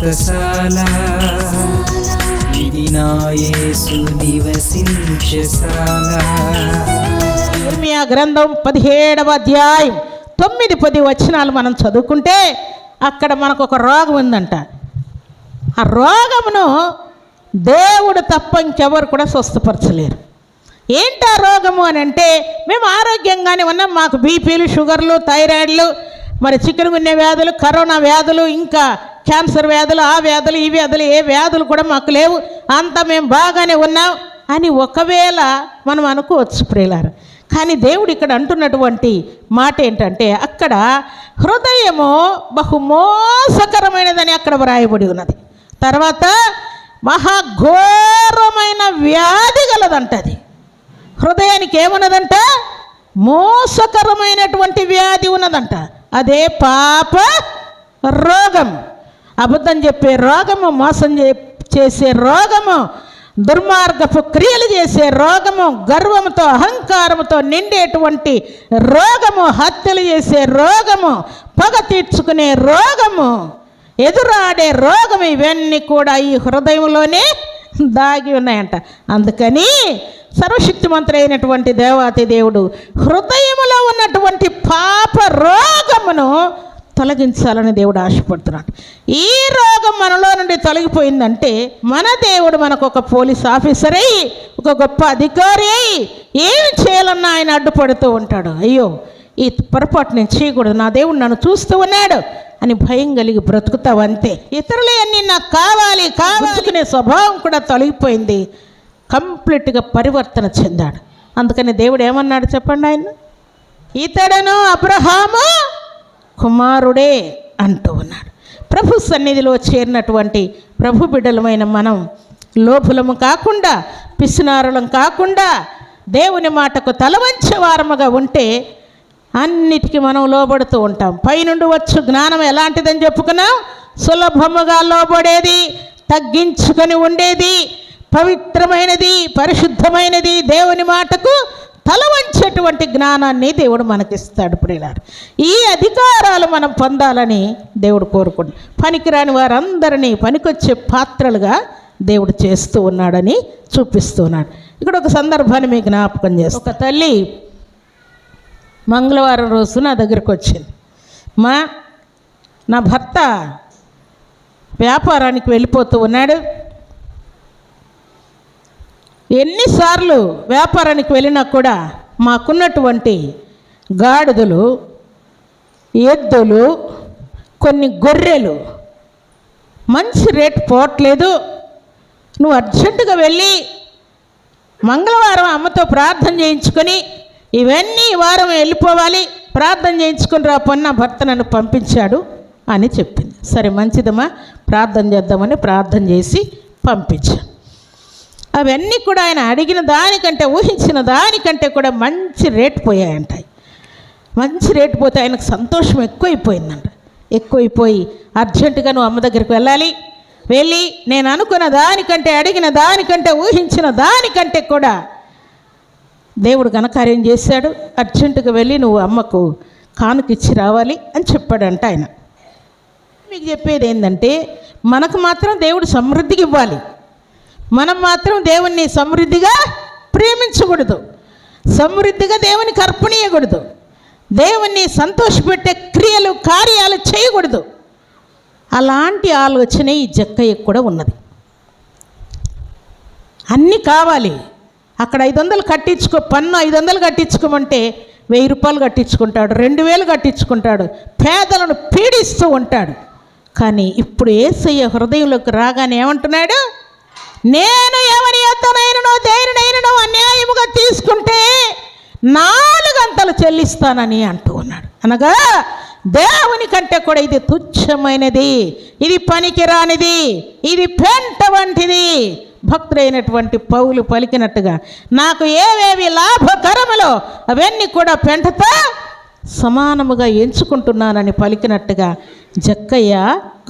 వ్రతశాల ఇది నివసించశాల ఇర్మియా గ్రంథం పదిహేడవ అధ్యాయం తొమ్మిది పది వచనాలు మనం చదువుకుంటే అక్కడ మనకు ఒక రోగం ఉందంట. ఆ రోగమును దేవుడు తప్ప ఇంకెవరు కూడా స్వస్థపరచలేరు. ఏంటి ఆ రోగము అని అంటే మేము ఆరోగ్యంగానే ఉన్నాం. మాకు బీపీలు షుగర్లు థైరాయిడ్లు మరి చికెన్ గున్య వ్యాధులు కరోనా వ్యాధులు ఇంకా క్యాన్సర్ వ్యాధులు ఆ వ్యాధులు ఈ వ్యాధులు ఏ వ్యాధులు కూడా మాకు లేవు. అంతా మేము బాగానే ఉన్నాం అని ఒకవేళ మనం అనుకోవచ్చు ప్రియులారు. కానీ దేవుడు ఇక్కడ అంటున్నటువంటి మాట ఏంటంటే అక్కడ హృదయము బహుమోసకరమైనదని అక్కడ వ్రాయబడి ఉన్నది. తర్వాత మహాఘోరమైన వ్యాధి గలదంటది. హృదయానికి ఏమున్నదంట? మోసకరమైనటువంటి వ్యాధి ఉన్నదంట. అదే పాప రోగం. అబద్ధం చెప్పే రోగము మోసం చేసే రోగము దుర్మార్గపు క్రియలు చేసే రోగము గర్వముతో అహంకారముతో నిండేటువంటి రోగము హత్యలు చేసే రోగము పగ తీర్చుకునే రోగము ఎదురాడే రోగం ఇవన్నీ కూడా ఈ హృదయంలోనే దాగి ఉన్నాయంట. అందుకని సర్వశక్తిమంతుడు అయినటువంటి దేవాతి దేవుడు హృదయము ఉన్నటువంటి పాప రోగమును తొలగించాలని దేవుడు ఆశపడుతున్నాడు. ఈ రోగం మనలో నుండి తొలగిపోయిందంటే మన దేవుడు మనకు ఒక పోలీస్ ఆఫీసర్ అయి ఒక గొప్ప అధికారి అయి ఏమి చేయాలన్నా ఆయన అడ్డుపడుతూ ఉంటాడు. అయ్యో ఈ పొరపాటు నేను చేయకూడదు నా దేవుడు నన్ను చూస్తూ ఉన్నాడు అని భయం కలిగి బ్రతుకుతావు అంతే. ఇతరులే అన్నీ నాకు కావాలి కావాలనుకునే స్వభావం కూడా తొలగిపోయింది. కంప్లీట్గా పరివర్తన చెందాడు. అందుకని దేవుడు ఏమన్నాడు చెప్పండి ఆయన? ఇతడను అబ్రహాము కుమారుడే అంటూ ఉన్నాడు. ప్రభు సన్నిధిలో చేరినటువంటి ప్రభు బిడ్డలమైన మనం లోపులము కాకుండా పిసినారులం కాకుండా దేవుని మాటకు తలవంచే వారముగా ఉంటే అన్నిటికీ మనం లోబడుతూ ఉంటాం. పైనుండి వచ్చు జ్ఞానం ఎలాంటిదని చెప్పుకున్నాం? సులభముగా లోబడేది తగ్గించుకొని ఉండేది పవిత్రమైనది పరిశుద్ధమైనది దేవుని మాటకు తల వంచేటువంటి జ్ఞానాన్ని దేవుడు మనకిస్తాడు ప్రియులారు. ఈ అధికారాలు మనం పొందాలని దేవుడు కోరుకుంటు పనికిరాని వారందరినీ పనికొచ్చే పాత్రలుగా దేవుడు చేస్తూ ఉన్నాడని చూపిస్తూ ఉన్నాడు ఇక్కడ ఒక సందర్భాన్ని మీకు జ్ఞాపకం చేస్తా. ఒక తల్లి మంగళవారం రోజు నా దగ్గరికి వచ్చింది. మా నా భర్త వ్యాపారానికి వెళ్ళిపోతూ ఉన్నాడు. ఎన్నిసార్లు వ్యాపారానికి వెళ్ళినా కూడా మాకున్నటువంటి గాడిదలు ఎద్దులు కొన్ని గొర్రెలు. మంచి రేటు పోవట్లేదు. నువ్వు అర్జెంటుగా వెళ్ళి మంగళవారం అమ్మతో ప్రార్థన చేయించుకొని ఇవన్నీ ఈ వారం వెళ్ళిపోవాలి. ప్రార్థన చేయించుకుని రా పొన్న భర్త నన్ను పంపించాడు అని చెప్పింది. సరే మంచిదమ్మా. ప్రార్థన చేద్దామని ప్రార్థన చేసి పంపించాను. అవన్నీ కూడా ఆయన అడిగిన దానికంటే ఊహించిన దానికంటే కూడా మంచి రేటు పోయాయంటాయి మంచి రేటు పోతే ఆయనకు సంతోషం ఎక్కువైపోయిందంట. ఎక్కువైపోయి అర్జెంటుగా నువ్వు అమ్మ దగ్గరికి వెళ్ళాలి వెళ్ళి నేను అనుకున్న దానికంటే అడిగిన దానికంటే ఊహించిన దానికంటే కూడా దేవుడు ఘనకార్యం చేశాడు. అర్జెంటుగా వెళ్ళి నువ్వు అమ్మకు కానుకిచ్చి రావాలి అని చెప్పాడంట ఆయన. మీకు చెప్పేది ఏంటంటే మనకు మాత్రం దేవుడు సమృద్ధికి ఇవ్వాలి. మనం మాత్రం దేవుణ్ణి సమృద్ధిగా ప్రేమించకూడదు. సమృద్ధిగా దేవుని కర్పణీయకూడదు. దేవుణ్ణి సంతోషపెట్టే క్రియలు కార్యాలు చేయకూడదు. అలాంటి ఆలోచన ఈ జక్కయ్యకు కూడా ఉన్నది. అన్నీ కావాలి. అక్కడ ఐదు వందలు కట్టించుకో పన్ను ఐదు వందలు కట్టించుకోమంటే వెయ్యి రూపాయలు కట్టించుకుంటాడు రెండు వేలు కట్టించుకుంటాడు పేదలను పీడిస్తూ ఉంటాడు. కానీ ఇప్పుడు ఏసయ్య హృదయంలోకి రాగానే ఏమంటున్నాడు? నేను ఎవరి యొద్దనైనను దేనినైనను అన్యాయముగా తీసుకుంటే నాలుగంతలు చెల్లిస్తానని అంటూ ఉన్నాడు. అనగా దేవుని కంటే కూడా ఇది తుచ్చమైనది ఇది పనికిరానిది ఇది పెంట వంటిది. భక్తుడైనటువంటి పౌలు పలికినట్టుగా నాకు ఏవేవి లాభకరములో అవన్నీ కూడా పెంటతో సమానముగా ఎంచుకుంటున్నానని పలికినట్టుగా జక్కయ్య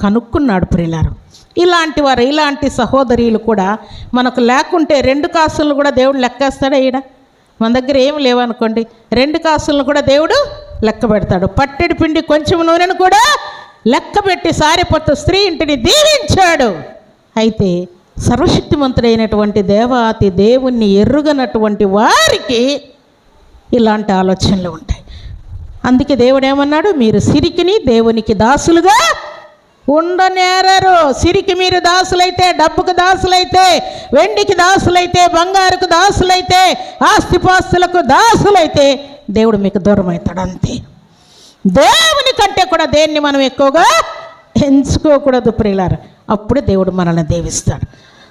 కనుక్కున్నాడు ప్రిలారు ఇలాంటి వారు ఇలాంటి సహోదరీలు కూడా మనకు లేకుంటే రెండు కాసులను కూడా దేవుడు లెక్కేస్తాడు ఈడ? మన దగ్గర ఏం లేవనుకోండి. రెండు కాసులను కూడా దేవుడు లెక్క పెడతాడు. పట్టెడి పిండి కొంచెం నూనెను కూడా లెక్కబెట్టి సారిపోతు స్త్రీ ఇంటిని దీవించాడు. అయితే సర్వశక్తిమంతుడైనటువంటి దేవాతి దేవుణ్ణి ఎరుగనటువంటి వారికి ఇలాంటి ఆలోచనలు ఉంటాయి. అందుకే దేవుడు ఏమన్నాడు? మీరు సిరికిని దేవునికి దాసులుగా ఉండనేరరు. సిరికి మీరు దాసులైతే డబ్బుకు దాసులైతే వెండికి దాసులైతే బంగారుకు దాసులైతే ఆస్తిపాస్తులకు దాసులైతే దేవుడు మీకు దూరం అవుతాడు అంతే. దేవుని కంటే కూడా దేన్ని మనం ఎక్కువగా ఎంచుకోకూడదు ప్రియులారు. అప్పుడు దేవుడు మనల్ని దేవిస్తాడు.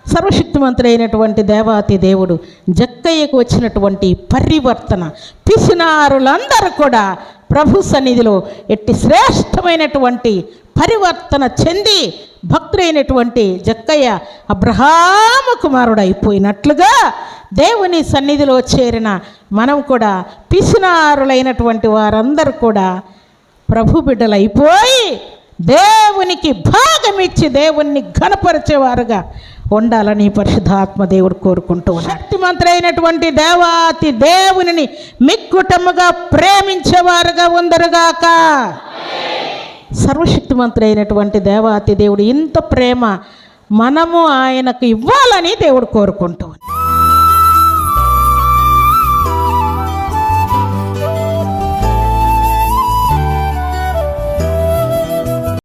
సర్వశక్తిమంతుడైనటువంటి దేవాతి దేవుడు జక్కయ్యకు వచ్చినటువంటి పరివర్తన పిసినారులందరూ కూడా ప్రభు సన్నిధిలో ఎట్టి శ్రేష్టమైనటువంటి పరివర్తన చెంది భక్తుడైనటువంటి జక్కయ్య అబ్రహాము కుమారుడు అయిపోయినట్లుగా దేవుని సన్నిధిలో చేరిన మనం కూడా పిసినారులైనటువంటి వారందరూ కూడా ప్రభు బిడ్డలైపోయి దేవునికి భాగమిచ్చి దేవుణ్ణి ఘనపరిచేవారుగా ఉండాలని పరిశుద్ధాత్మ దేవుడు కోరుకుంటూ శక్తిమంతులైనటువంటి దేవాతి దేవునిని మిక్కుటముగా ప్రేమించేవారుగా ఉందరుగాక. సర్వశక్తిమంతుడైనటువంటి దేవాతి దేవుడు ఇంత ప్రేమ మనము ఆయనకు ఇవ్వాలని దేవుడు కోరుకుంటూ.